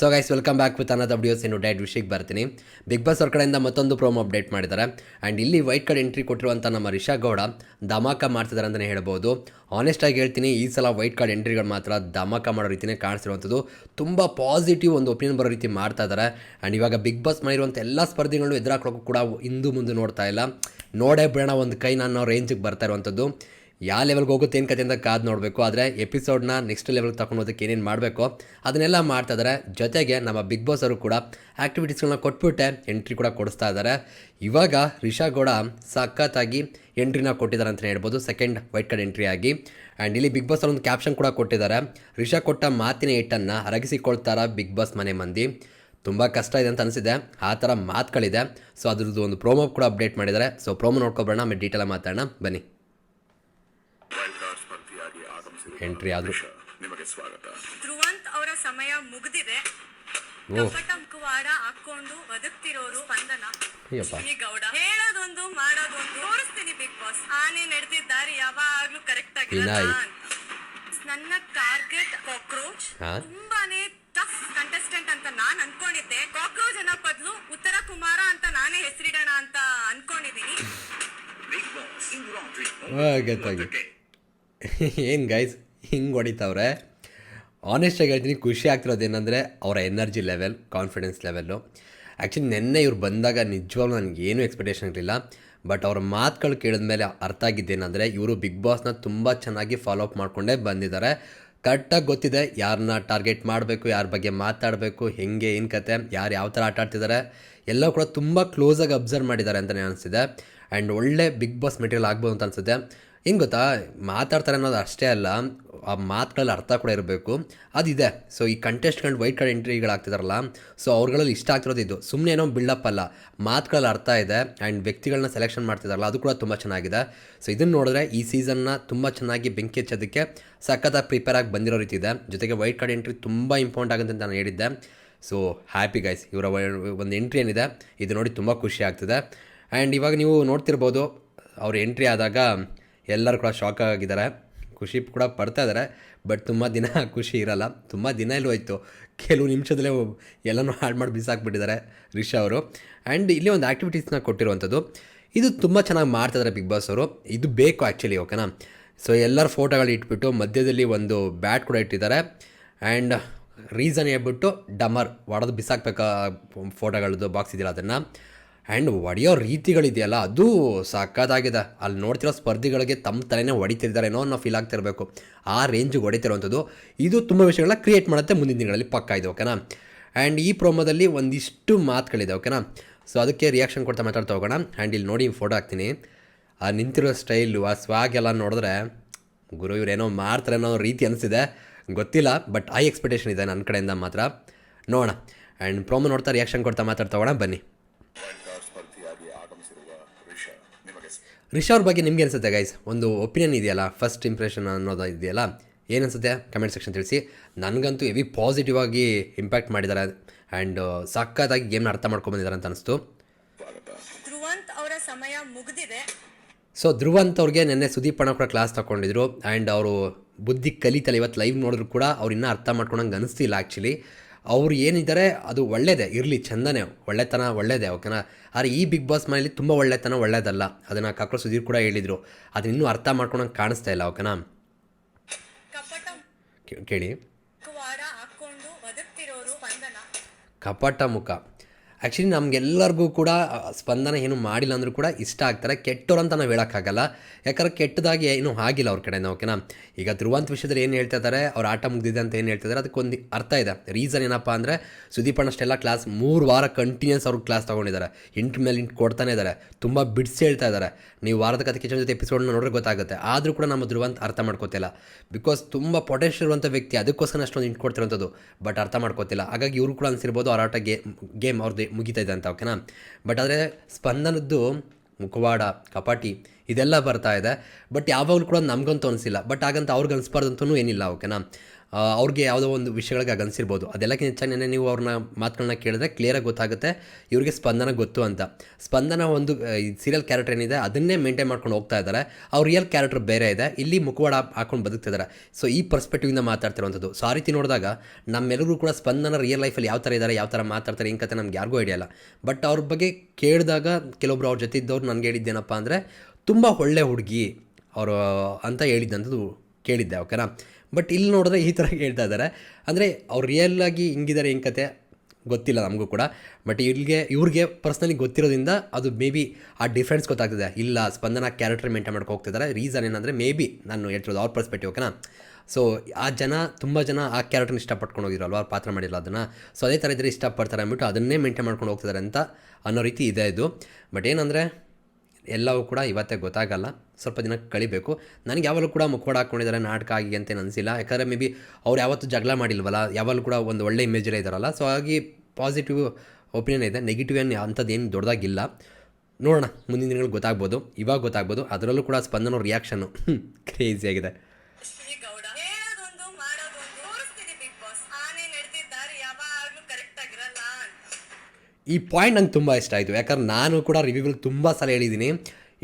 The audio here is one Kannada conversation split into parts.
So guys welcome back with ಅನ್ನೋದು ವಿಡಿಯೋಸ್ ಇನ್ನು ಡೈಟ್ ವಿಷಯಕ್ಕೆ ಬರ್ತೀನಿ. ಬಿಗ್ ಬಾಸ್ ಅವ್ರ ಕಡೆಯಿಂದ ಮತ್ತೊಂದು ಪ್ರೋಮೋ ಅಪ್ಡೇಟ್ ಮಾಡಿದ್ದಾರೆ. ಆ್ಯಂಡ್ ಇಲ್ಲಿ ವೈಟ್ ಕಾರ್ಡ್ ಎಂಟ್ರಿ ಕೊಟ್ಟಿರುವಂಥ ನಮ್ಮ ರಿಷಾ ಗೌಡ ಧಮಾಕ ಮಾಡ್ತಿದ್ದಾರೆ ಅಂತಲೇ ಹೇಳ್ಬೋದು. ಆನೆಸ್ಟಾಗಿ ಹೇಳ್ತೀನಿ, ಈ ಸಲ ವೈಟ್ ಕಾರ್ಡ್ ಎಂಟ್ರಿಗಳು ಮಾತ್ರ ಧಮಾಕ ಮಾಡೋ ರೀತಿಯೇ ಕಾಣಿಸಿರುವಂಥದ್ದು. ತುಂಬ ಪಾಸಿಟಿವ್ ಒಂದು ಒಪಿನಿಯನ್ ಬರೋ ರೀತಿ ಮಾಡ್ತಾ ಇದ್ದಾರೆ. ಆ್ಯಂಡ್ ಇವಾಗ ಬಿಗ್ ಬಾಸ್ ಮಾಡಿರುವಂಥ ಎಲ್ಲ ಸ್ಪರ್ಧಿಗಳನ್ನು ಎದುರಾಕೊಳ್ಳೋಕ್ಕೂ ಕೂಡ ಹಿಂದೂ ಮುಂದೆ ನೋಡ್ತಾ ಇಲ್ಲ. ನೋಡೇ ಬಿಡೋಣ ಒಂದು ಕೈ ನಾನು ರೇಂಜಿಗೆ ಬರ್ತಾ ಇರುವಂಥದ್ದು. ಯಾವ ಲೆವೆಲ್ಗೆ ಹೋಗುತ್ತೆ, ಏನು ಕತೆ ಅಂತ ಕಾದು ನೋಡಬೇಕು. ಆದರೆ ಎಪಿಸೋಡ್ನ ನೆಕ್ಸ್ಟ್ ಲೆವೆಲ್ಗೆ ತಗೊಂಡು ಹೋದಕ್ಕೆ ಏನೇನು ಮಾಡಬೇಕು, ಅದನ್ನೆಲ್ಲ ಮಾಡ್ತಾ ಇದ್ದಾರೆ ಜೊತೆಗೆ ನಮ್ಮ ಬಿಗ್ ಬಾಸ್ ಅವರು ಕೂಡ ಆ್ಯಕ್ಟಿವಿಟೀಸ್ಗಳನ್ನ ಕೊಟ್ಬಿಟ್ಟೆ ಎಂಟ್ರಿ ಕೂಡ ಕೊಡಿಸ್ತಾ ಇದ್ದಾರೆ ಇವಾಗ ರಿಷಾ ಗೌಡ ಸಖತ್ತಾಗಿ ಎಂಟ್ರಿನ ಕೊಟ್ಟಿದ್ದಾರೆ ಅಂತಲೇ ಹೇಳ್ಬೋದು. ಸೆಕೆಂಡ್ ವೈಟ್ ಕಾರ್ಡ್ ಎಂಟ್ರಿ ಆಗಿ. ಆ್ಯಂಡ್ ಇಲ್ಲಿ ಬಿಗ್ ಬಾಸ್ ಒಂದು ಕ್ಯಾಪ್ಷನ್ ಕೂಡ ಕೊಟ್ಟಿದ್ದಾರೆ. ರಿಷಾ ಕೊಟ್ಟ ಮಾತಿನ ಏಟನ್ನು ಅರಗಿಸಿಕೊಳ್ತಾರ ಬಿಗ್ ಬಾಸ್ ಮನೆ ಮಂದಿ? ತುಂಬ ಕಷ್ಟ ಇದೆ ಅಂತ ಅನಿಸಿದೆ. ಆ ಥರ ಮಾತುಗಳಿದೆ. ಸೊ ಅದ್ರದ್ದು ಒಂದು ಪ್ರೋಮೋ ಕೂಡ ಅಪ್ಡೇಟ್ ಮಾಡಿದ್ದಾರೆ. ಸೊ ಪ್ರೋಮೋ ನೋಡ್ಕೊಬರೋಣ, ಆಮೇಲೆ ಡೀಟೇಲಾಗಿ ಮಾತಾಡೋಣ. ಬನ್ನಿ. ಎಂಟ್ರಿ ಆದರೂ. ನಿಮಗೆ ಸ್ವಾಗತ. ಧ್ರುವಂತ್ ಅವರ ಸಮಯ ಮುಗಿದಿದೆ. ಕಪಟ ಮುಖವಾಡ ಹಾಕೊಂಡು ಬದುಕ್ತಿರೋರು ಸ್ಪಂದನ ಗೌಡ ಹೇಳೋದೊಂದು ಮಾಡೋದೊಂದು. ತೋರಿಸ್ತೀನಿ ಬಿಗ್ ಬಾಸ್. ಆನೆ ನಡೆದಿದ್ದಾರೆ ಯಾವಾಗ್ಲೂ ಕರೆಕ್ಟ್ ಆಗಿರಲ್ಲ ನನ್ನ ಟಾರ್ಗೆಟ್ ಕಾಕ್ರೋಚ್? ತುಂಬಾನೇ ಟಫ್ ಕಂಟೆಸ್ಟೆಂಟ್ ಅಂತ ನಾನ್ ಅನ್ಕೊಂಡಿದ್ದೆ. ಕಾಕ್ರೋಚ್ ಅನ್ನ ಬದಲು ಉತ್ತರ ಕುಮಾರ ಅಂತ ನಾನೇ ಹೆಸರಿಡೋಣ ಅಂತ ಅನ್ಕೊಂಡಿದ್ದೀನಿ ಬಿಗ್ ಬಾಸ್ ಏನು ಗೈಸ್ ಹಿಂಗೆ ಹೊಡಿತಾವ್ರೆ. ಆನೆಸ್ಟಾಗಿ ಹೇಳ್ತೀನಿ, ಖುಷಿ ಆಗ್ತಿರೋದು ಏನಂದರೆ ಅವರ energy level confidence level actually ನಿನ್ನೆ ಇವ್ರು ಬಂದಾಗ ನಿಜವಾಗ್ಲೂ ನನಗೇನು ಎಕ್ಸ್ಪೆಕ್ಟೇಷನ್ ಇರಲಿಲ್ಲ. ಬಟ್ ಅವ್ರ ಮಾತುಗಳು ಕೇಳಿದ ಮೇಲೆ ಅರ್ಥ ಆಗಿದ್ದೇನೆಂದರೆ ಇವರು ಬಿಗ್ ಬಾಸ್ನ ತುಂಬ ಚೆನ್ನಾಗಿ ಫಾಲೋ ಅಪ್ ಮಾಡಿಕೊಂಡೇ ಬಂದಿದ್ದಾರೆ. ಕರೆಕ್ಟಾಗಿ ಗೊತ್ತಿದೆ ಯಾರನ್ನ ಟಾರ್ಗೆಟ್ ಮಾಡಬೇಕು, ಯಾರ ಬಗ್ಗೆ ಮಾತಾಡಬೇಕು, ಹೆಂಗೆ, ಏನು ಕತೆ, ಯಾರು ಯಾವ ಥರ ಆಟ ಆಡ್ತಿದ್ದಾರೆ. ಎಲ್ಲ ಕೂಡ ತುಂಬ ಕ್ಲೋಸಾಗಿ ಅಬ್ಸರ್ವ್ ಮಾಡಿದ್ದಾರೆ ಅಂತಲೇ ಅನಿಸಿದೆ ಆ್ಯಂಡ್ ಒಳ್ಳೆ ಬಿಗ್ ಬಾಸ್ ಮೆಟೀರಿಯಲ್ ಆಗ್ಬೋದು ಅಂತ ಅನಿಸುತ್ತೆ. ಹೆಂಗೆ ಗೊತ್ತಾ? ಮಾತಾಡ್ತಾರೆ ಅನ್ನೋದು ಅಷ್ಟೇ ಅಲ್ಲ, ಆ ಮಾತುಗಳಲ್ಲಿ ಅರ್ಥ ಕೂಡ ಇರಬೇಕು. ಅದಿದೆ. ಸೊ ಈ ಕಂಟೆಸ್ಟ್ಗಳು ವೈಟ್ ಕಾರ್ಡ್ ಎಂಟ್ರಿಗಳಾಗ್ತಿದಾರಲ್ಲ ಸೊ ಅವ್ರುಗಳಲ್ಲಿ ಇಷ್ಟ ಆಗ್ತಿರೋದು ಇದು. ಸುಮ್ಮನೆ ಏನೋ ಬಿಲ್ಡಪ್ ಅಲ್ಲ. ಮಾತುಗಳಲ್ಲಿ ಅರ್ಥ ಇದೆ ಆ್ಯಂಡ್ ವ್ಯಕ್ತಿಗಳನ್ನ ಸೆಲೆಕ್ಷನ್ ಮಾಡ್ತಿದಾರಲ್ಲ, ಅದು ಕೂಡ ತುಂಬ ಚೆನ್ನಾಗಿದೆ. ಸೊ ಇದನ್ನು ನೋಡಿದ್ರೆ ಈ ಸೀಸನ್ನ ತುಂಬ ಚೆನ್ನಾಗಿ ಬೆಂಕಿ ಹಚ್ಚೋದಕ್ಕೆ ಸಖತ್ತಾಗಿ ಪ್ರಿಪೇರ್ ಆಗಿ ಬಂದಿರೋ ರೀತಿ ಇದೆ. ಜೊತೆಗೆ ವೈಟ್ ಕಾರ್ಡ್ ಎಂಟ್ರಿ ತುಂಬ ಇಂಪಾರ್ಟೆಂಟ್ ಆಗುತ್ತೆ ಅಂತ ನಾನು ಹೇಳಿದ್ದೆ. ಸೊ ಹ್ಯಾಪಿ ಗೈಸ್ ಇವರ ಒಂದು ಎಂಟ್ರಿ ಏನಿದೆ, ಇದು ನೋಡಿ ತುಂಬ ಖುಷಿ ಆಗ್ತಿದೆ. ಆ್ಯಂಡ್ ಇವಾಗ ನೀವು ನೋಡ್ತಿರ್ಬೋದು, ಅವ್ರ ಎಂಟ್ರಿ ಆದಾಗ ಎಲ್ಲರೂ ಕೂಡ ಶಾಕ್ ಆಗಿದ್ದಾರೆ. ಖುಷಿ ಕೂಡ ಪಡ್ತಾ ಇದ್ದಾರೆ. ಬಟ್ ತುಂಬ ದಿನ ಖುಷಿ ಇರಲ್ಲ. ತುಂಬ ದಿನ ಹೋಯ್ತು. ಕೆಲವು ನಿಮಿಷದಲ್ಲೇ ಎಲ್ಲನೂ ಹಾಳು ಮಾಡಿ ಬಿಸಾಕ್ಬಿಟ್ಟಿದ್ದಾರೆ ರಿಷಾ ಅವರು. ಆ್ಯಂಡ್ ಇಲ್ಲಿ ಒಂದು ಆ್ಯಕ್ಟಿವಿಟೀಸ್ನ ಕೊಟ್ಟಿರುವಂಥದ್ದು. ಇದು ತುಂಬ ಚೆನ್ನಾಗಿ ಮಾಡ್ತಿದ್ದಾರೆ ಬಿಗ್ ಬಾಸ್ ಅವರು. ಇದು ಬೇಕು ಆ್ಯಕ್ಚುಲಿ ಓಕೆನಾ ಸೊ ಎಲ್ಲರ ಫೋಟೋಗಳು ಇಟ್ಬಿಟ್ಟು ಮಧ್ಯದಲ್ಲಿ ಒಂದು ಬ್ಯಾಟ್ ಕೂಡ ಇಟ್ಟಿದ್ದಾರೆ. ಆ್ಯಂಡ್ ರೀಸನ್ ಹೇಳ್ಬಿಟ್ಟು ಡಮರ್ ಒಡೆದು ಬಿಸಾಕ್ಬೇಕಾ ಫೋಟೋಗಳದ್ದು ಬಾಕ್ಸ್ ಇದೆಯಲ್ಲ ಅದನ್ನು? ಆ್ಯಂಡ್ ಹೊಡೆಯೋ ರೀತಿಗಳಿದೆಯಲ್ಲ, ಅದು ಸಖತ್ತಾಗಿದೆ ಅಲ್ಲಿ ನೋಡ್ತಿರೋ ಸ್ಪರ್ಧಿಗಳಿಗೆ ತಮ್ಮ ತಲೆನೇ ಹೊಡಿತಿದ್ದಾರೇನೋ ಅನ್ನೋ ಫೀಲ್ ಆಗ್ತಿರಬೇಕು. ಆ ರೇಂಜಿಗೆ ಹೊಡಿತಿರುವಂಥದ್ದು ಇದು ತುಂಬ ವಿಷಯಗಳನ್ನ ಕ್ರಿಯೇಟ್ ಮಾಡುತ್ತೆ ಮುಂದಿನ ದಿನಗಳಲ್ಲಿ ಪಕ್ಕ ಇದೆ ಓಕೆನಾ ಆ್ಯಂಡ್ ಈ ಪ್ರೋಮೋದಲ್ಲಿ ಒಂದಿಷ್ಟು ಮಾತುಗಳಿದೆ ಓಕೆನಾ ಸೊ ಅದಕ್ಕೆ ರಿಯಾಕ್ಷನ್ ಕೊಡ್ತಾ ಮಾತಾಡ್ತಾ ಹೋಗೋಣ. ಆ್ಯಂಡ್ ಇಲ್ಲಿ ನೋಡಿ ಫೋಟೋ ಹಾಕ್ತೀನಿ. ಆ ನಿಂತಿರೋ ಸ್ಟೈಲು ಆ ಸ್ವಾಗ್ ಎಲ್ಲ ನೋಡಿದ್ರೆ, ಗುರು ಇವರೇನೋ ಮಾಡ್ತಾರೆ ಅನ್ನೋ ರೀತಿ ಅನಿಸಿದೆ ಗೊತ್ತಿಲ್ಲ ಬಟ್ ಐ ಎಕ್ಸ್ಪೆಕ್ಟೇಷನ್ ಇದೆ ನನ್ನ ಕಡೆಯಿಂದ ಮಾತ್ರ. ನೋಡೋಣ. ಆ್ಯಂಡ್ ಪ್ರೋಮೋ ನೋಡ್ತಾ ರಿಯಾಕ್ಷನ್ ಕೊಡ್ತಾ ಮಾತಾಡ್ತಾ ಹೋಗೋಣ. ಬನ್ನಿ. ರಿಷಾ ಅವ್ರ ಬಗ್ಗೆ ನಿಮ್ಗೆ ಅನಿಸುತ್ತೆ ಗೈಸ್ ಒಂದು ಒಪಿನಿಯನ್ ಇದೆಯಲ್ಲ ಫಸ್ಟ್ ಇಂಪ್ರೆಷನ್ ಅನ್ನೋದು ಇದೆಯಲ್ಲ ಏನು ಅನಿಸುತ್ತೆ? ಕಮೆಂಟ್ ಸೆಕ್ಷನ್ ತಿಳಿಸಿ. ನನಗಂತೂ ಹೆವಿ ಪಾಸಿಟಿವ್ ಆಗಿ ಇಂಪ್ಯಾಕ್ಟ್ ಮಾಡಿದ್ದಾರೆ ಆ್ಯಂಡ್ ಸಖತ್ತಾಗಿ ಗೇಮ್ನ ಅರ್ಥ ಮಾಡ್ಕೊಂಬಂದಿದ್ದಾರೆ ಅಂತ ಅನಿಸ್ತು. ಅವರ ಸಮಯ ಮುಗಿದಿದೆ. ಸೊ ಧ್ರುವಂತ್ ಅವ್ರಿಗೆ ನಿನ್ನೆ ಸುದೀಪ್ ಅಣ್ಣ ಕೂಡ ಕ್ಲಾಸ್ ತಗೊಂಡಿದ್ರು ಆ್ಯಂಡ್ ಅವರು ಬುದ್ಧಿ ಕಲಿತಲ್ಲ ಇವತ್ತು ಲೈವ್ ನೋಡಿದ್ರು ಕೂಡ ಅವ್ರು ಇನ್ನೂ ಅರ್ಥ ಮಾಡ್ಕೊಳಂಗೆ ಅನಿಸ್ತಿಲ್ಲ ಆ್ಯಕ್ಚುಲಿ ಅವ್ರು ಏನಿದ್ದಾರೆ ಅದು ಒಳ್ಳೇದೇ ಇರಲಿ ಚಂದನೇ ಒಳ್ಳೆತನ ಒಳ್ಳೇದೇ ಓಕೆನಾ? ಆದರೆ ಈ ಬಿಗ್ ಬಾಸ್ ಮನೇಲಿ ತುಂಬ ಒಳ್ಳೆತನ ಒಳ್ಳೇದಲ್ಲ. ಅದನ್ನು ಕಾಕ್ರೋ ಸುಧೀರ್ ಕೂಡ ಹೇಳಿದರು. ಅದನ್ನ ಇನ್ನೂ ಅರ್ಥ ಮಾಡ್ಕೊಳಂಗೆ ಕಾಣಿಸ್ತಾ ಇಲ್ಲ ಓಕೆನಾ? ಕೇಳಿ. ಕಪಟ ಮುಖ. ಆ್ಯಕ್ಚುಲಿ ನಮಗೆಲ್ಲರಿಗೂ ಕೂಡ ಸ್ಪಂದನ ಏನು ಮಾಡಿಲ್ಲ ಅಂದರೂ ಕೂಡ ಇಷ್ಟ ಆಗ್ತಾರೆ. ಕೆಟ್ಟವ್ರು ಅಂತ ನಾವು ಹೇಳೋಕ್ಕಾಗಲ್ಲ. ಯಾಕಂದ್ರೆ ಕೆಟ್ಟದಾಗಿ ಏನೂ ಆಗಿಲ್ಲ ಅವ್ರ ಕಡೆಯಿಂದ ಓಕೆನಾ ಈಗ ಧ್ರುವಂತ ವಿಷಯದಲ್ಲಿ ಏನು ಹೇಳ್ತಾ ಇದ್ದಾರೆ ಅವ್ರ ಆಟ ಮುಗ್ದಿದೆ ಅಂತ ಏನು ಹೇಳ್ತಿದ್ದಾರೆ ಅದಕ್ಕೊಂದು ಅರ್ಥ ಇದೆ. ರೀಸನ್ ಏನಪ್ಪ ಅಂದರೆ, ಸುದೀಪ್ ಅಣ್ಣಷ್ಟೆಲ್ಲ ಕ್ಲಾಸ್ ಮೂರು ವಾರ ಕಂಟಿನ್ಯೂಸ್ ಅವ್ರಿಗೆ ಕ್ಲಾಸ್ ತೊಗೊಂಡಿದ್ದಾರೆ. ಇಂಟ್ ಮೇಲೆ ಇಂಟ್ ಕೊಡ್ತಾನೆ ಇದ್ದಾರೆ ತುಂಬ ಬಿಡ್ಸಿ ಹೇಳ್ತಾ ಇದ್ದಾರೆ ನೀವು ವಾರದ ಕತೆ ಕಿಚನ್ ಜೊತೆ ಎಪಿಸೋಡ್ನ ನೋಡ್ರೆ ಗೊತ್ತಾಗುತ್ತೆ. ಆದರೂ ಕೂಡ ನಮ್ಮ ಧ್ರುವಂತ ಅರ್ಥ ಮಾಡ್ಕೋತಿಲ್ಲ. ಬಿಕಾಸ್ ತುಂಬ ಪೊಟೆನ್ಷಿಯಲ್ ಇರುವಂಥ ವ್ಯಕ್ತಿ, ಅದಕ್ಕೋಸ್ಕರ ಅಷ್ಟೊಂದು ಇಂಟ್ ಕೊಡ್ತಿರೋಂಥದ್ದು ಬಟ್ ಅರ್ಥ ಮಾಡ್ಕೋತಿಲ್ಲ. ಹಾಗಾಗಿ ಇವರು ಕೂಡ ಅನಿಸಿರ್ಬೋದು ಆರಾಟ ಗೇಮ್ ಗೇಮ್ ಅವ್ರದ್ದು ಮುಗಿತಾ ಇದೆ ಅಂತ ಓಕೆನಾ ಬಟ್ ಆದರೆ ಸ್ಪಂದನದ್ದು ಮುಖವಾಡ ಕಪಾಟಿ ಇದೆಲ್ಲ ಬರ್ತಾ ಇದೆ. ಬಟ್ ಯಾವಾಗಲೂ ಕೂಡ ನಮಗಂತೂ ಅನಿಸಿಲ್ಲ. ಬಟ್ ಹಾಗಂತ ಅವ್ರಿಗೆ ಅನಿಸ್ಬಾರ್ದು ಅಂತಲೂ ಏನಿಲ್ಲ, ಓಕೆನಾ? ಅವ್ರಿಗೆ ಯಾವುದೋ ಒಂದು ವಿಷಯಗಳಿಗೆ ಆಗ ಅನಿಸಿರ್ಬೋದು. ಅದೆಲ್ಲಕ್ಕಿಂತ ಹೆಚ್ಚಾಗಿ ನೀವು ಅವ್ರನ್ನ ಮಾತುಗಳನ್ನ ಕೇಳಿದ್ರೆ ಕ್ಲಿಯರಾಗಿ ಗೊತ್ತಾಗುತ್ತೆ ಇವ್ರಿಗೆ ಸ್ಪಂದನ ಗೊತ್ತು ಅಂತ. ಸ್ಪಂದನ ಒಂದು ಸೀರಿಯಲ್ ಕ್ಯಾರೆಕ್ಟರ್ ಏನಿದೆ ಅದನ್ನೇ ಮೇಂಟೈನ್ ಮಾಡ್ಕೊಂಡು ಹೋಗ್ತಾ ಇದ್ದಾರೆ. ಅವ್ರ ರಿಯಲ್ ಕ್ಯಾರೆಕ್ಟರ್ ಬೇರೆ ಇದೆ. ಇಲ್ಲಿ ಮುಖವಾಡ ಹಾಕೊಂಡು ಬದುಕ್ತಿದ್ದಾರೆ. ಸೊ ಈ ಪರ್ಸ್ಪೆಕ್ಟಿವಿಂದ ಮಾತಾಡ್ತಿರುವಂಥದ್ದು. ಸೊ ಆ ರೀತಿ ನೋಡಿದಾಗ ನಮ್ಮೆಲ್ಲರೂ ಕೂಡ ಸ್ಪಂದನ ರಿಯಲ್ ಲೈಫಲ್ಲಿ ಯಾವ ಥರ ಇದ್ದಾರೆ, ಯಾವ ಥರ ಮಾತಾಡ್ತಾರೆ ಏನು ಕತೆ ನಮ್ಗೆ ಯಾರಿಗೂ ಐಡಿಯಾ ಬಟ್ ಅವ್ರ ಬಗ್ಗೆ ಕೇಳಿದಾಗ ಕೆಲವೊಬ್ರು ಅವ್ರ ಜೊತೆ ಇದ್ದವ್ರು ನನಗೆ ಹೇಳಿದ್ದೇನಪ್ಪ ಅಂದರೆ ತುಂಬ ಒಳ್ಳೆ ಹುಡುಗಿ ಅವರು ಅಂತ ಹೇಳಿದ್ದಂಥದ್ದು ಕೇಳಿದ್ದೆ, ಓಕೆನಾ? ಬಟ್ ಇಲ್ಲಿ ನೋಡಿದ್ರೆ ಈ ಥರ ಹೇಳ್ತಾ ಇದ್ದಾರೆ. ಅಂದರೆ ಅವ್ರು ರಿಯಲ್ಲಾಗಿ ಹಿಂಗಿದ್ದಾರೆ ಏನು ಕತೆ? ಗೊತ್ತಿಲ್ಲ ನಮಗೂ ಕೂಡ. ಬಟ್ ಇಲ್ಲಿಗೆ, ಇವ್ರಿಗೆ ಪರ್ಸ್ನಲಿ ಗೊತ್ತಿರೋದ್ರಿಂದ ಅದು ಮೇ ಬಿ ಆ ಡಿಫ್ರೆನ್ಸ್ ಗೊತ್ತಾಗ್ತದೆ. ಇಲ್ಲ, ಸ್ಪಂದನ ಕ್ಯಾರೆಕ್ಟರ್ ಮೇಂಟೈನ್ ಮಾಡ್ಕೊ ಹೋಗ್ತಿದ್ದಾರೆ. ರೀಸನ್ ಏನಂದರೆ ಮೇ ಬಿ ನಾನು ಹೇಳ್ತಿರೋದು ಅವ್ರ ಪರ್ಸ್ಪೆಕ್ಟಿವ್ ಓಕೆನಾ? ಸೊ ಆ ಜನ, ತುಂಬ ಜನ ಆ ಕ್ಯಾರೆಕ್ಟರ್ನ ಇಷ್ಟಪಟ್ಕೊಂಡು ಹೋಗಿರಲ್ವ ಅವ್ರು ಪಾತ್ರ ಮಾಡಿಲ್ಲ ಅದನ್ನು. ಸೊ ಅದೇ ಥರ ಇದ್ದರೆ ಇಷ್ಟಪಡ್ತಾರೆ ಅಂದ್ಬಿಟ್ಟು ಅದನ್ನೇ ಮೇಂಟೈನ್ ಮಾಡ್ಕೊಂಡು ಹೋಗ್ತಿದ್ದಾರೆ ಅಂತ ಅನ್ನೋ ರೀತಿ ಇದೆ ಇದು. ಬಟ್ ಏನಂದರೆ ಎಲ್ಲವೂ ಕೂಡ ಇವತ್ತೇ ಗೊತ್ತಾಗಲ್ಲ. ಸ್ವಲ್ಪ ದಿನ ಕಳಿಬೇಕು. ನನಗೆ ಯಾವಾಗಲೂ ಕೂಡ ಮುಖವಾಡ ಹಾಕ್ಕೊಂಡಿದ್ದಾರೆ ನಾಟಕ ಆಗಿ ಅಂತ ಅನಿಸಿಲ್ಲ. ಯಾಕಂದರೆ ಮೇ ಬಿ ಅವ್ರು ಯಾವತ್ತೂ ಜಗಳ ಮಾಡಿಲ್ವಲ್ಲ, ಯಾವಾಗಲೂ ಕೂಡ ಒಂದು ಒಳ್ಳೆ ಇಮೇಜಲ್ಲೇ ಇದ್ದಾರಲ್ಲ ಸೊ ಹಾಗಾಗಿ ಪಾಸಿಟಿವ್ ಒಪಿನಿಯನ್ ಇದೆ. ನೆಗೆಟಿವ್ ಏನು ಅಂಥದ್ದು ಏನು ದೊಡ್ಡದಾಗಿಲ್ಲ. ನೋಡೋಣ, ಮುಂದಿನ ದಿನಗಳು ಗೊತ್ತಾಗ್ಬೋದು, ಇವಾಗ ಗೊತ್ತಾಗ್ಬೋದು. ಅದರಲ್ಲೂ ಕೂಡ ಸ್ಪಂದನ ರಿಯಾಕ್ಷನ್ನು ಕ್ರೇಜಿ ಈ ಪಾಯಿಂಟ್ ನಂಗೆ ತುಂಬ ಇಷ್ಟ ಆಯಿತು. ಯಾಕಂದ್ರೆ ನಾನು ಕೂಡ ರಿವ್ಯೂಗಳು ತುಂಬ ಸಲ ಹೇಳಿದ್ದೀನಿ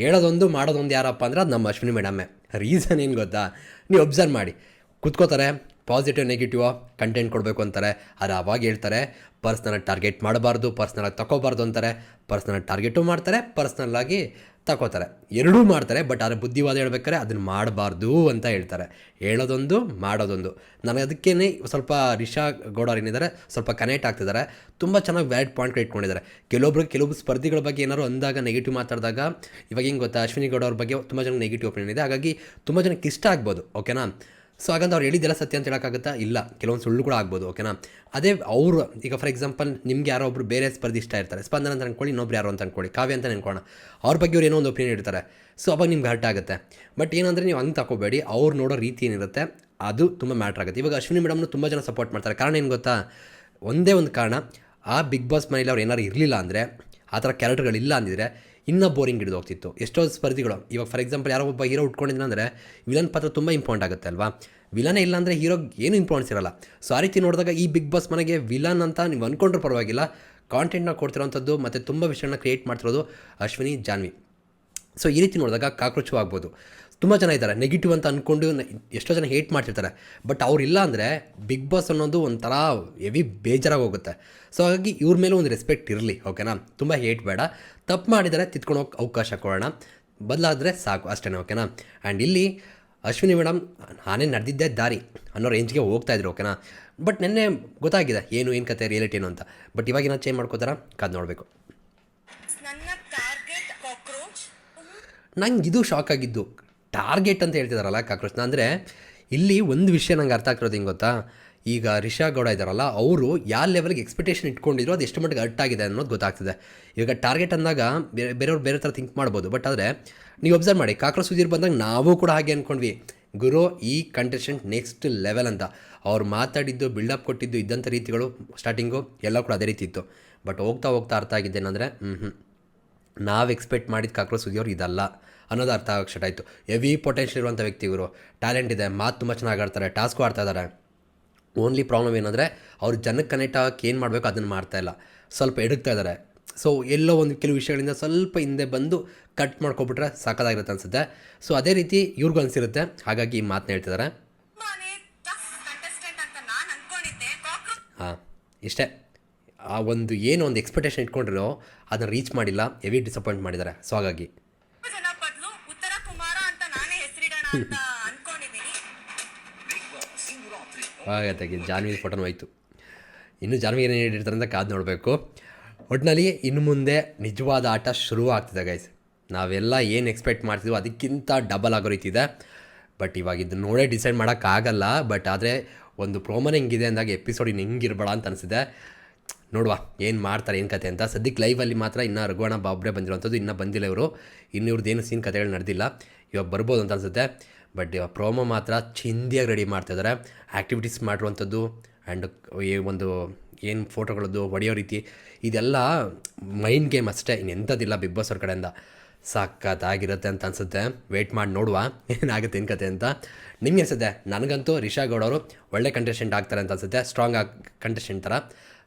ಹೇಳೋದೊಂದು, ಮಾಡೋದೊಂದು ಯಾರಪ್ಪ ಅಂದ್ರೆ ಅದು ನಮ್ಮ ಅಶ್ವಿನಿ ಮೇಡಮ್ಮೆ ರೀಸನ್ ಏನು ಗೊತ್ತಾ? ನೀವು ಅಬ್ಸರ್ವ್ ಮಾಡಿ. ಕುತ್ಕೋತಾರೆ ಪಾಸಿಟಿವ್ ನೆಗೆಟಿವ್ ಕಂಟೆಂಟ್ ಕೊಡಬೇಕು ಅಂತಾರೆ. ಆದರೆ ಅವಾಗ ಹೇಳ್ತಾರೆ ಪರ್ಸ್ನಲ್ ಟಾರ್ಗೆಟ್ ಮಾಡಬಾರ್ದು ಪರ್ಸ್ನಲಾಗಿ ತಗೋಬಾರ್ದು ಅಂತಾರೆ. ಪರ್ಸ್ನಲ್ ಟಾರ್ಗೆಟು ಮಾಡ್ತಾರೆ ಪರ್ಸ್ನಲ್ಲಾಗಿ ತಗೋತಾರೆ ಎರಡೂ ಮಾಡ್ತಾರೆ ಬಟ್ ಆದರೆ ಬುದ್ಧಿವಾದ ಹೇಳ್ಬೇಕಾದ್ರೆ ಅದನ್ನು ಮಾಡಬಾರ್ದು ಅಂತ ಹೇಳ್ತಾರೆ. ಹೇಳೋದೊಂದು, ಮಾಡೋದೊಂದು. ನನಗೆ ಅದಕ್ಕೇ ಸ್ವಲ್ಪ ರಿಷಾ ಗೌಡವ್ರು ಏನಿದ್ದಾರೆ, ಸ್ವಲ್ಪ ಕನೆಕ್ಟ್ ಆಗ್ತಿದ್ದಾರೆ. ತುಂಬ ಚೆನ್ನಾಗಿ ವ್ಯಾಲಿಡ್ ಪಾಯಿಂಟ್ ಇಟ್ಕೊಂಡಿದ್ದಾರೆ. ಕೆಲವೊಬ್ರು ಕೆಲವೊಬ್ಬ ಸ್ಪರ್ಧಿಗಳ ಬಗ್ಗೆ ಏನಾದ್ರು ಅಂದಾಗ ನೆಗೆಟಿವ್ ಮಾತಾಡಿದಾಗ, ಇವಾಗ ಹಿಂಗೆ ಗೊತ್ತಾ, ಅಶ್ವಿನಿ ಗೌಡ ಅವ್ರ ಬಗ್ಗೆ ತುಂಬ ಜನ ನೆಗೆಟಿವ್ ಒಪಿನಿಯನ್ ಇದೆ. ಹಾಗಾಗಿ ತುಂಬ ಜನಕ್ಕೆ ಇಷ್ಟ ಆಗ್ಬೋದು ಓಕೆನಾ ಸೊ ಹಾಗಂತ ಅವ್ರು ಹೇಳಿದ್ದೆಲ್ಲ ಸತ್ಯ ಅಂತ ಹೇಳೋಕ್ಕಾಗುತ್ತಾ? ಇಲ್ಲ. ಕೆಲವೊಂದು ಸುಳ್ಳು ಕೂಡ ಆಗ್ಬೋದು ಓಕೆನಾ ಅದೇ ಅವರು, ಈಗ ಫಾರ್ ಎಕ್ಸಾಂಪಲ್ ನಿಮ್ಗೆ ಯಾರೋ ಒಬ್ರು ಬೇರೆ ಸ್ಪರ್ಧಿ ಇಷ್ಟ ಇರ್ತಾರೆ. ಸ್ಪಂದನ ಅಂತ ಅನ್ಕೊಳ್ಳಿ, ಇನ್ನೊಬ್ರು ಯಾರು ಅಂತ ಅನ್ಕೊಳ್ಳಿ. ಕಾವ್ಯ ಅಂತ ಅನ್ಕೊಳ್ಳೋಣ ಅವ್ರ ಬಗ್ಗೆ ಅವ್ರು ಏನೋ ಒಂದು ಒಪಿನಿಯನ್ ಇಡ್ತಾರೆ. ಸೊ ಅವಾಗ ನಿಮ್ಗೆ ಹರ್ಟ್ ಆಗುತ್ತೆ. ಬಟ್ ಏನಂದರೆ ನೀವು ಹಂಗೆ ತಗೋಬೇಡಿ ಅವ್ರು ನೋಡೋ ರೀತಿ ಏನಿರುತ್ತೆ, ಅದು ತುಂಬ ಮ್ಯಾಟ್ರ್ ಆಗುತ್ತೆ. ಇವಾಗ ಅಶ್ವಿನಿ ಮೇಡಮ್ನು ತುಂಬ ಜನ ಸಪೋರ್ಟ್ ಮಾಡ್ತಾರೆ. ಕಾರಣ ಏನು ಗೊತ್ತಾ? ಒಂದೇ ಒಂದು ಕಾರಣ, ಆ ಬಿಗ್ ಬಾಸ್ ಮನೇಲಿ ಅವ್ರು ಏನಾರು ಇರಲಿಲ್ಲ ಅಂದರೆ, ಆ ಥರ ಕ್ಯಾರೆಕ್ಟರ್ಗಳಿಲ್ಲ ಅಂದಿದ್ರೆ ಇನ್ನೂ ಬೋರಿಂಗ್ ಹಿಡಿದು ಹೋಗ್ತಿತ್ತು. ಎಷ್ಟೋ ಸ್ಪರ್ಧಿಗಳು, ಇವಾಗ ಫಾರ್ ಎಕ್ಸಾಂಪಲ್ ಯಾರೋ ಒಬ್ಬ ಹೀರೋ ಉಟ್ಕೊಂಡಿದ್ದಾನೆ ವಿಲನ್ ಪಾತ್ರ ತುಂಬ ಇಂಪಾರ್ಟೆಂಟ್ ಆಗುತ್ತೆ ಅಲ್ವಾ? ವಿಲನೇ ಇಲ್ಲ ಅಂದರೆ ಹೀರೋಗೆ ಏನು ಇಂಪಾರ್ಟೆನ್ಸ್ ಇರಲ್ಲ. ಸೊ ಆ ರೀತಿ ನೋಡಿದಾಗ ಈ ಬಿಗ್ ಬಾಸ್ ಮನೆಗೆ ವಿಲನ್ ಅಂತ ನೀವು ಅಂದ್ಕೊಂಡ್ರೂ ಪರವಾಗಿಲ್ಲ. ಕಾಂಟೆಂಟ್ನ ಕೊಡ್ತಿರೋವಂಥದ್ದು ಮತ್ತು ತುಂಬ ವಿಷಯನ ಕ್ರಿಯೇಟ್ ಮಾಡ್ತಿರೋದು ಅಶ್ವಿನಿ ಜಾನ್ವಿ. ಸೊ ಈ ರೀತಿ ನೋಡಿದಾಗ ಕಾಕ್ರೋಚು ಆಗ್ಬೋದು ತುಂಬ ಜನ ಇದ್ದಾರೆ. ನೆಗೆಟಿವ್ ಅಂತ ಅಂದ್ಕೊಂಡು ಎಷ್ಟೋ ಜನ ಹೇಟ್ ಮಾಡ್ತಿರ್ತಾರೆ. ಬಟ್ ಅವರಿಲ್ಲ ಅಂದರೆ ಬಿಗ್ ಬಾಸ್ ಅನ್ನೋದು ಒಂಥರ ಹೆವಿ ಬೇಜಾರಾಗಿ ಹೋಗುತ್ತೆ. ಸೊ ಹಾಗಾಗಿ ಇವ್ರ ಮೇಲೆ ಒಂದು ರೆಸ್ಪೆಕ್ಟ್ ಇರಲಿ ಓಕೆನಾ ತುಂಬ ಹೇಟ್ ಬೇಡ. ತಪ್ಪು ಮಾಡಿದರೆ ತಿತ್ಕೊಂಡು ಹೋಗಿ ಅವಕಾಶ ಕೊಡೋಣ. ಬದಲಾದರೆ ಸಾಕು ಅಷ್ಟೇ ಓಕೆನಾ ಆ್ಯಂಡ್ ಇಲ್ಲಿ ಅಶ್ವಿನಿ ಮೇಡಮ್ ನಾನೇ ನಡೆದಿದ್ದೇ ದಾರಿ ಅನ್ನೋ ರೇಂಜ್ಗೆ ಹೋಗ್ತಾ ಇದ್ರು ಓಕೆನಾ ಬಟ್ ನೆನ್ನೆ ಗೊತ್ತಾಗಿದೆ, ಏನು ಏನು ಕತೆ ರಿಯಾಲಿಟಿ ಏನು ಅಂತ. ಬಟ್ ಇವಾಗ ಚೇಂಜ್ ಮಾಡ್ಕೋತಾರ? ಕಾದು ನೋಡಬೇಕು ನನ್ನ ಟಾರ್ಗೆಟ್ ಕಾಕ್ರೋಚ್ ನಂಗೆ ಇದು ಶಾಕ್ ಆಗಿದ್ದು. ಟಾರ್ಗೆಟ್ ಅಂತ ಹೇಳ್ತಿದಾರಲ್ಲ ಕಾಕ್ರೋಚ್ನ ಅಂದರೆ ಇಲ್ಲಿ ಒಂದು ವಿಷಯ ನಂಗೆ ಅರ್ಥ ಆಗ್ತಿರೋದು ಹೆಂಗೆ ಗೊತ್ತಾ? ಈಗ ರಿಷಾ ಗೌಡ ಇದ್ದಾರಲ್ಲ ಅವರು ಯಾವ ಲೆವೆಲ್ಗೆ ಎಕ್ಸ್ಪೆಕ್ಟೇಷನ್ ಇಟ್ಕೊಂಡಿದ್ರು ಅದು ಎಷ್ಟು ಮಟ್ಟಿಗೆ ಅರ್ಟ್ ಆಗಿದೆ ಅನ್ನೋದು ಗೊತ್ತಾಗ್ತದೆ. ಈಗ ಟಾರ್ಗೆಟ್ ಅಂದಾಗ ಬೇರೆ, ಬೇರೆಯವ್ರು ಬೇರೆ ಥರ ಥಿಂಕ್ ಮಾಡ್ಬೋದು ಬಟ್ ಆದರೆ ನೀವು ಒಬ್ಸರ್ವ್ ಮಾಡಿ, ಕಾಕ್ರೋಚ್ ಸುದೀರ್ ಬಂದಾಗ ನಾವು ಕೂಡ ಹಾಗೆ ಅಂದ್ಕೊಂಡ್ವಿ ಗುರು, ಈ ಕಂಟೆಸ್ಟೆಂಟ್ ನೆಕ್ಸ್ಟ್ ಲೆವೆಲ್ ಅಂತ. ಅವ್ರು ಮಾತಾಡಿದ್ದು ಬಿಲ್ಡಪ್ ಕೊಟ್ಟಿದ್ದು ಇದ್ದಂಥ ರೀತಿಗಳು ಸ್ಟಾರ್ಟಿಂಗು ಎಲ್ಲ ಕೂಡ ಅದೇ ರೀತಿ ಇತ್ತು. ಬಟ್ ಹೋಗ್ತಾ ಹೋಗ್ತಾ ಅರ್ಥ ಆಗಿದ್ದೇನೆಂದರೆ ಹ್ಞೂ ಹ್ಞೂ ನಾವು ಎಕ್ಸ್ಪೆಕ್ಟ್ ಮಾಡಿದ ಕಾಕ್ರೋಚ್ ಸುದಿಯವ್ರು ಇದಲ್ಲ ಅನ್ನೋದು ಅರ್ಥ ಆಗಕ್ಕೆ ಸ್ಟಾರ್ಟ್ ಆಯಿತು. ಹೆವಿ ಪೊಟೆನ್ಷಿಯಲ್ ಇರುವಂಥ ವ್ಯಕ್ತಿ ಇವರು. ಟ್ಯಾಲೆಂಟ್ ಇದೆ ಮಾತು ತುಂಬ ಚೆನ್ನಾಗಿ ಆಡ್ತಾರೆ ಟಾಸ್ಕು ಆಡ್ತಾ ಇದ್ದಾರೆ ಓನ್ಲಿ ಪ್ರಾಬ್ಲಮ್ ಏನಂದರೆ ಅವ್ರು ಜನಕ್ಕೆ ಕನೆಕ್ಟ್ ಆಗಕ್ಕೆ ಏನು ಮಾಡಬೇಕು ಅದನ್ನು ಮಾಡ್ತಾ ಇಲ್ಲ. ಸ್ವಲ್ಪ ಎಡುಕ್ತಾ ಇದ್ದಾರೆ ಸೊ ಎಲ್ಲೋ ಒಂದು ಕೆಲವು ವಿಷಯಗಳಿಂದ ಸ್ವಲ್ಪ ಹಿಂದೆ ಬಂದು ಕಟ್ ಮಾಡ್ಕೊಬಿಟ್ರೆ ಸಾಕಾಗಿರುತ್ತೆ ಅನಿಸುತ್ತೆ. ಸೊ ಅದೇ ರೀತಿ ಇವ್ರಿಗೂ ಅನಿಸಿರುತ್ತೆ. ಹಾಗಾಗಿ ಈ ಮಾತನ್ನ ಹೇಳ್ತಿದ್ದಾರೆ ಹಾಂ ಇಷ್ಟೇ. ಆ ಒಂದು ಏನು ಒಂದು ಎಕ್ಸ್ಪೆಕ್ಟೇಷನ್ ಇಟ್ಕೊಂಡಿರೋ ಅದನ್ನು ರೀಚ್ ಮಾಡಿಲ್ಲ ಹೆವಿ ಡಿಸಪಾಯಿಂಟ್ ಮಾಡಿದ್ದಾರೆ. ಸೊ ಹಾಗಾಗಿ. ಹಾಗಾಗಿ ಜಾನ್ವಿ ಫೋಟೋನು ಆಯಿತು. ಇನ್ನು ಜಾನ್ವಿ ಏನು ಹೇಳಿರ್ತಾರೆ ಅಂತ ಕಾದು ನೋಡಬೇಕು. ಒಟ್ಟಿನಲ್ಲಿ ಇನ್ನು ಮುಂದೆ ನಿಜವಾದ ಆಟ ಶುರು ಆಗ್ತಿದೆ ಗೈಸ್ ನಾವೆಲ್ಲ ಏನು ಎಕ್ಸ್ಪೆಕ್ಟ್ ಮಾಡ್ತಿದ್ವೋ ಅದಕ್ಕಿಂತ ಡಬಲ್ ಆಗೋ ರೀತಿ ಇದೆ. ಬಟ್ ಇವಾಗ ಇದು ನೋಡೇ ಡಿಸೈಡ್ ಮಾಡೋಕ್ಕಾಗಲ್ಲ ಬಟ್ ಆದರೆ ಒಂದು ಪ್ರೋಮನ್ ಹೆಂಗಿದೆ ಅಂದಾಗ ಎಪಿಸೋಡ್ ಇನ್ನು ಹೆಂಗಿರ್ಬೇಡ ಅಂತ ಅನಿಸಿದೆ. ನೋಡುವ, ಏನು ಮಾಡ್ತಾರೆ, ಏನು ಕತೆ ಅಂತ. ಸದ್ಯಕ್ಕೆ ಲೈವಲ್ಲಿ ಮಾತ್ರ ಇನ್ನೂ ರಘುವಣ ಬಾಬ್ರೆ ಬಂದಿರೋಂಥದ್ದು ಇನ್ನೂ ಬಂದಿಲ್ಲ ಇವರು. ಇನ್ನು ಇವ್ರದ್ದು ಏನು ಸೀನ್ ಕತೆಗಳು ನಡೆದಿಲ್ಲ. ಇವಾಗ ಬರ್ಬೋದು ಅಂತ ಅನಿಸುತ್ತೆ. ಬಟ್ ಇವಾಗ ಪ್ರೋಮೋ ಮಾತ್ರ ಚಿಂದಿಯಾಗಿ ರೆಡಿ ಮಾಡ್ತಿದ್ದಾರೆ ಆ್ಯಕ್ಟಿವಿಟೀಸ್ ಮಾಡಿರುವಂಥದ್ದು ಆ್ಯಂಡ್ ಈ ಒಂದು ಏನು ಫೋಟೋಗಳದ್ದು ಹೊಡೆಯೋ ರೀತಿ, ಇದೆಲ್ಲ ಮೈಂಡ್ ಗೇಮ್ ಅಷ್ಟೇ. ಇನ್ನು ಎಂಥದ್ದಿಲ್ಲ ಬಿಗ್ ಬಾಸ್ ಅವ್ರ ಕಡೆಯಿಂದ. ಸಖತ್ತಾಗಿರುತ್ತೆ ಅಂತ ಅನಿಸುತ್ತೆ. ವೆಯ್ಟ್ ಮಾಡಿ ನೋಡುವ, ಏನಾಗುತ್ತೆ, ಏನು ಕತೆ ಅಂತ. ನಿಮ್ಗೆ ಅನಿಸುತ್ತೆ, ನನಗಂತೂ ರಿಷಾ ಗೌಡ ಅವರು ಒಳ್ಳೆ ಕಂಟೆಸ್ಟೆಂಟ್ ಆಗ್ತಾರೆ ಅಂತ ಅನಿಸುತ್ತೆ. ಸ್ಟ್ರಾಂಗ್ ಆಗಿ ಕಂಟೆಸ್ಟೆಂಟ್ ಥರ.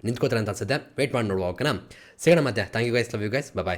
ನಿಂತ್ಕೋತಾರೆ ಅಂತ ಅನ್ಸುತ್ತೆ. ವೆಯ್ಟ್ ಮಾಡಿ ನೋಡುವ ಓಕೆನಾ ಸಿಗೋಣ ಮತ್ತೆ. Thank you guys love you guys bye